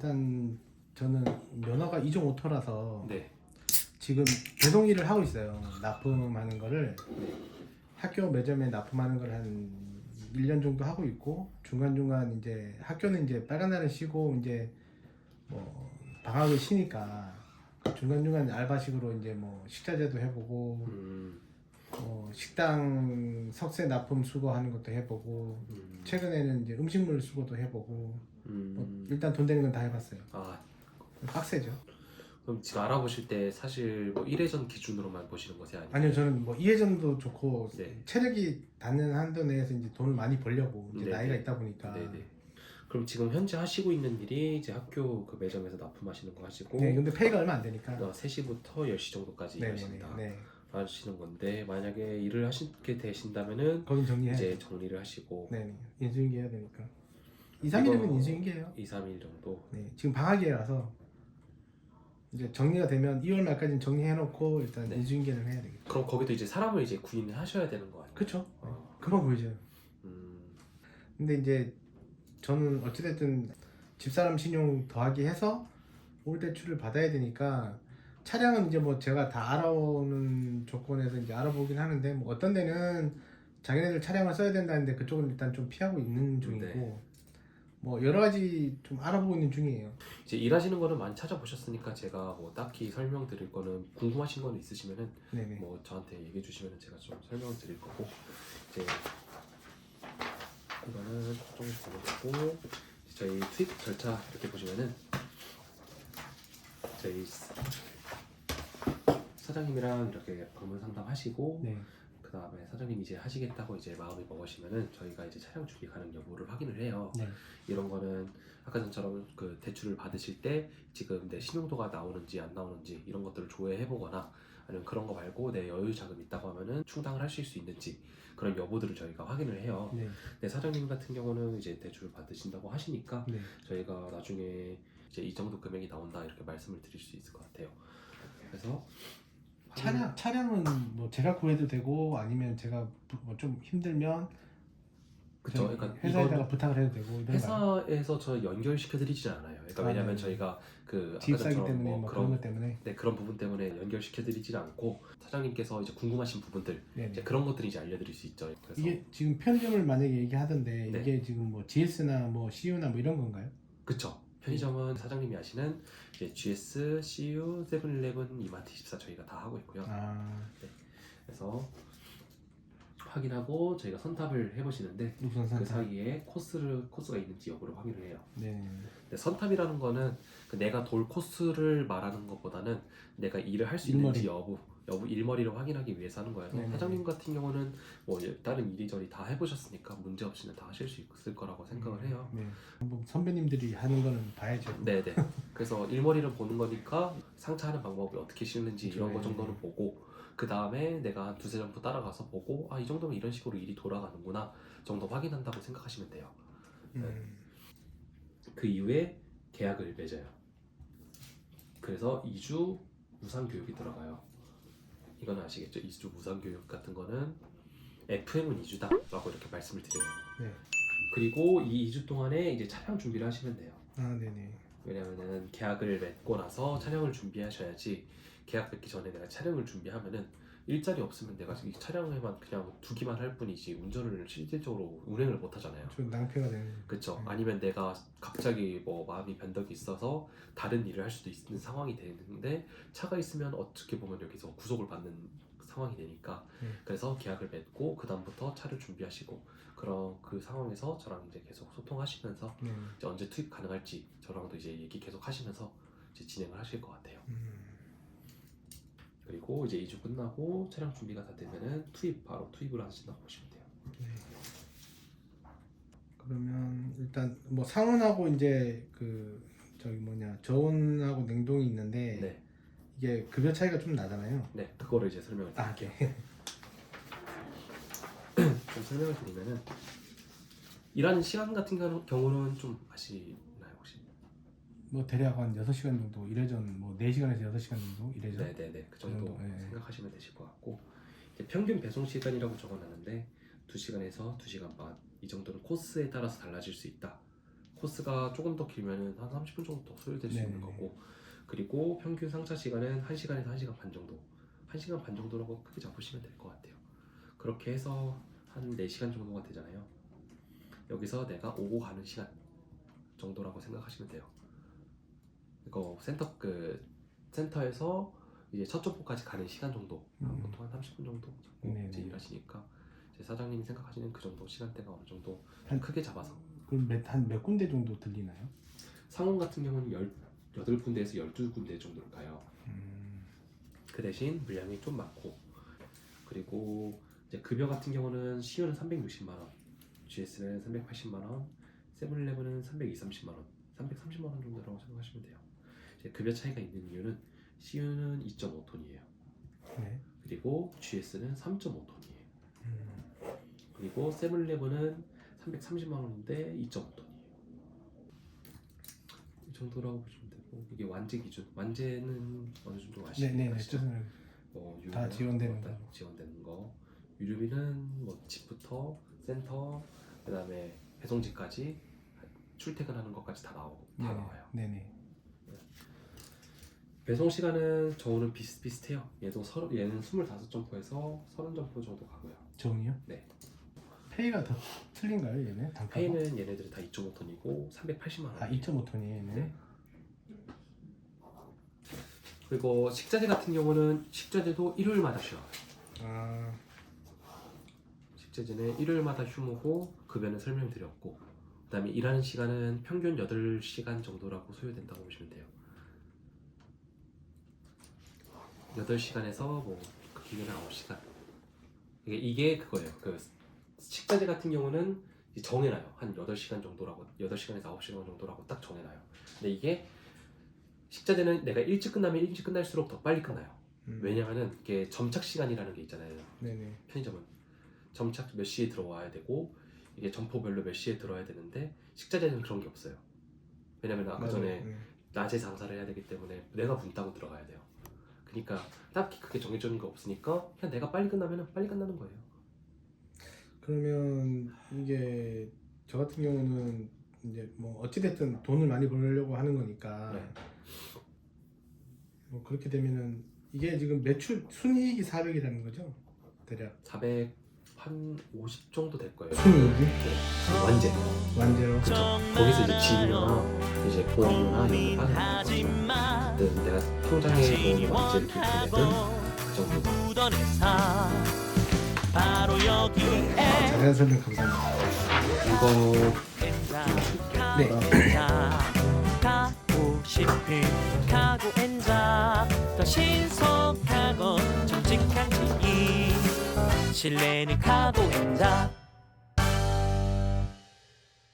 일단 저는 면허가 2종 5터라서 네. 지금 배송 일을 하고 있어요. 납품하는 거를 네. 학교 매점에 납품하는 걸 한 1년 정도 하고 있고 중간중간 이제 학교는 이제 빨간 날은 쉬고 이제 뭐 방학을 쉬니까 중간중간 알바식으로 이제 뭐 식자재도 해보고 음, 뭐 식당 석쇠 납품 수거하는 것도 해보고 음, 최근에는 이제 음식물 수거도 해보고 뭐 음. 일단 돈 되는 건 다 해봤어요. 아, 빡세죠. 그럼 지금 알아보실 때 사실 뭐 1회전 기준으로만 보시는 것이 아니고 아니요 저는 뭐 이해전도 좋고 네. 체력이 닿는 한도 내에서 이제 돈을 많이 벌려고 이제 네, 나이가 네. 있다 보니까 네네. 그럼 지금 현재 하시고 있는 일이 이제 학교 그 매점에서 납품하시는 거 하시고 네 근데 페이가 얼마 안 되니까 어, 3시부터 10시 정도까지 네네네 일하신다 네 하시는 건데 만약에 일을 하시게 되신다면은 거긴 정리해 이제 정리를 하시고 네 인수인계 해야 되니까 2, 3일이면 이거- 인수인계예요. 2, 3일 정도? 네 지금 방학이라서 이제 정리가 되면 2월 말까지는 정리해 놓고 일단 네. 인수인계는 해야 되겠죠. 그럼 거기도 이제 사람을 이제 구인을 하셔야 되는 거 아니에요? 그쵸. 어, 금방 보이죠 음, 근데 이제 저는 어찌됐든 집사람 신용 더하기 해서 올 대출을 받아야 되니까 차량은 이제 뭐 제가 다 알아오는 조건에서 이제 알아보긴 하는데 뭐 어떤 데는 자기네들 차량을 써야 된다는데 그쪽은 일단 좀 피하고 있는 중이고 네. 뭐 여러 가지 좀 알아보고 있는 중이에요. 이제 일하시는 거는 많이 찾아보셨으니까 제가 뭐 딱히 설명드릴 거는 궁금하신 거는 있으시면은 네네. 뭐 저한테 얘기해 주시면 제가 좀 설명을 드릴 거고 이제 이거는 조금씩 보고 저희 투입 절차 이렇게 보시면은 저희 사장님이랑 이렇게 방문 상담하시고 네. 그 다음에 사장님이 이제 하시겠다고 이제 마음이 먹으시면은 저희가 이제 차량 준비 가능 여부를 확인을 해요. 네. 이런 거는 아까 전처럼 그 대출을 받으실 때 지금 내 신용도가 나오는지 안 나오는지 이런 것들을 조회해 보거나 아니면 그런 거 말고 내 여유 자금 있다고 하면은 충당을 하실 수 있는지 그런 여부들을 저희가 확인을 해요. 네. 네, 사장님 같은 경우는 이제 대출을 받으신다고 하시니까 네. 저희가 나중에 이제 이 정도 금액이 나온다 이렇게 말씀을 드릴 수 있을 것 같아요. 그래서 차량 차량은 뭐 제가 구해도 되고 아니면 제가 뭐 좀 힘들면 그쵸. 저희 그러니까 회사에다가 이거는 부탁을 해도 되고 이런 거 회사에서 저 연결시켜 드리진 않아요. 그러니까 아, 왜냐면 네. 저희가 그 아까 전처럼 때문에 뭐 뭐 그런 그런 것 때문에 네, 그런 부분 때문에 연결시켜 드리진 않고 사장님께서 이제 궁금하신 부분들 네. 이제 그런 것들이 이제 알려드릴 수 있죠. 그래서 이게 지금 편의점을 만약에 얘기하던데 네. 이게 지금 뭐 GS나 뭐 CU나 뭐 이런 건가요? 그쵸. 편의점은 사장님이 아시는 이제 GS, CU, 세븐일레븐, 이마트 24 저희가 다 하고 있고요. 아 그래서 확인하고 저희가 선탑을 해보시는데 우선 그 선사. 사이에 코스를 코스가 있는지 여부를 확인을 해요. 네. 근데 선탑이라는 거는 그 내가 돌 코스를 말하는 것보다는 내가 일을 할 수 있는지 일머리. 여부 여부 일머리를 확인하기 위해서 하는 거여서 네네. 사장님 같은 경우는 뭐 다른 이리저리 다 해보셨으니까 문제 없이는 다 하실 수 있을 거라고 생각을 해요. 네. 한번 선배님들이 하는 거는 봐야죠. 네네. 그래서 일머리를 보는 거니까 상차하는 방법이 어떻게 씻는지 그쵸, 이런 거 네. 정도는 보고 그 다음에 내가 한 두세 점프 따라가서 보고 아 이 정도면 이런 식으로 일이 돌아가는구나 정도 확인한다고 생각하시면 돼요. 음. 그 이후에 계약을 맺어요. 그래서 2주 무상 교육이 들어가요. 이건 아시겠죠? 2주 무상 교육 같은 거는 FM은 2주다라고 이렇게 말씀을 드려요. 네. 그리고 이 2주 동안에 이제 차량 준비를 하시면 돼요. 아 네네. 왜냐면은 계약을 맺고 나서 촬영을 준비하셔야지 계약 맺기 전에 내가 촬영을 준비하면은 일자리 없으면 내가 이 차량에만 그냥 두기만 할 뿐이지 운전을 실질적으로 운행을 못 하잖아요. 좀 낭패가 되는. 그쵸. 음. 아니면 내가 갑자기 뭐 마음이 변덕이 있어서 다른 일을 할 수도 있는 상황이 되는데 차가 있으면 어떻게 보면 여기서 구속을 받는 상황이 되니까 음. 그래서 계약을 맺고 그 다음부터 차를 준비하시고 그런 그 상황에서 저랑 이제 계속 소통하시면서 네. 이제 언제 투입 가능할지 저랑도 이제 얘기 계속 하시면서 이제 진행을 하실 것 같아요. 음. 그리고 이제 2주 끝나고 차량 준비가 다 되면은 투입 바로 투입을 하신다고 보시면 돼요. 네. 그러면 일단 뭐 상온하고 이제 그 저기 뭐냐 저온하고 냉동이 있는데 네, 이게 급여 차이가 좀 나잖아요. 네 그거를 이제 설명을 아, 드릴게요. 네. 좀 설명을 드리면은 일하는 시간 같은 경우- 경우는 좀 아시나요 혹시? 뭐 대략 한 6시간 정도 이래전 뭐 4시간에서 6시간 정도 이래전 네네네 그 정도 정도, 네. 생각하시면 되실 것 같고 이제 평균 배송 시간이라고 적어놨는데 2시간에서 2시간 반 이 정도는 코스에 따라서 달라질 수 있다 코스가 조금 더 길면은 한 30분 정도 더 소요될 수 있는 네네. 거고 그리고 평균 상차 시간은 1시간에서 1시간 반 정도 1시간 반 정도라고 크게 잡으시면 될 것 같아요 그렇게 해서 한 4시간 정도가 되잖아요 여기서 내가 오고 가는 시간 정도라고 생각하시면 돼요 이거 센터 그 센터에서 이제 첫 점포까지 가는 시간 정도 음. 보통 한 30분 정도. 이제 일하시니까 제 사장님이 생각하시는 그 정도 시간대가 어느 정도 한- 크게 잡아서 그럼 몇, 한 몇 군데 정도 들리나요? 상원 같은 경우는 18군데에서 12군데 정도로 가요. 음, 그 대신 물량이 좀 많고 그리고 이제 급여 같은 경우는 시유는 360만 원, GS는 380만 원, 세븐일레븐은 320, 30만 원, 330만 원 정도라고 생각하시면 돼요. 이제 급여 차이가 있는 이유는 CU는 2.5톤이에요. 네. 그리고 GS는 3.5톤이에요. 음, 그리고 세븐일레븐은 330만 원인데 2.5톤이에요. 이 정도라고 보시면 이게 완제 기준. 완제는 어느 정도 아시죠? 네네네. 아시죠? 뜻은 뭐다 유료나 지원되는 다 거. 지원되는 거. 유료비는 뭐 집부터 센터 그다음에 배송지까지 출퇴근하는 것까지 다 나오고 다 네네. 나와요. 네네. 배송 시간은 저우는 비슷비슷해요. 얘도 서른 얘는 25점포에서 30점포 정도 가고요. 정이요? 네. 페이가 더 틀린가요, 얘네? 단가가? 페이는 얘네들이 다 2.5톤이고 380만 원. 아 2.5톤이에요, 얘네. 네. 그리고 식자재 같은 경우는 식자재도 일요일마다 쉬어요. 아 식자재는 일요일마다 휴무고 급여는 설명드렸고 그다음에 일하는 시간은 평균 8시간 정도라고 소요된다고 보시면 돼요. 8시간에서 뭐그 길게는 9시간. 이게, 이게 그거예요. 그 식자재 같은 경우는 정해놔요. 한 8시간 정도라고 8시간에서 9시간 정도라고 딱 정해놔요. 근데 이게 식자재는 내가 일찍 끝나면 일찍 끝날수록 더 빨리 끝나요. 음, 왜냐하면 이게 점착 시간이라는 게 있잖아요. 네네. 편의점은 점착 몇 시에 들어와야 되고 이게 점포별로 몇 시에 들어와야 되는데 식자재는 그런 게 없어요. 왜냐면 아까 맞아요. 전에 네. 낮에 장사를 해야 되기 때문에 내가 문 따고 들어가야 돼요. 그러니까 딱히 그게 정해져 있는 게 없으니까 그냥 내가 빨리 끝나면 빨리 끝나는 거예요. 그러면 이게 저 같은 경우는 이제 뭐 어찌 됐든 돈을 많이 벌려고 하는 거니까 네. 뭐 그렇게 되면은 이게 지금 매출 순이익이 400이라는 거죠? 대략 450 정도 될 거예요. 순이익이 네. 완제. 완제로 그쵸. 거기서 이제 진료나 이제 보험료나 이런 거 빠져나가는 거죠. 근데 내가 통장에 뭐 완제를 기록하면 그 정도. 묻어내사 바로 여기에 자세한 설명 감사합니다. 이거 네. 가고 싶은 신속하고 정직한 지인 신뢰는 가구엔자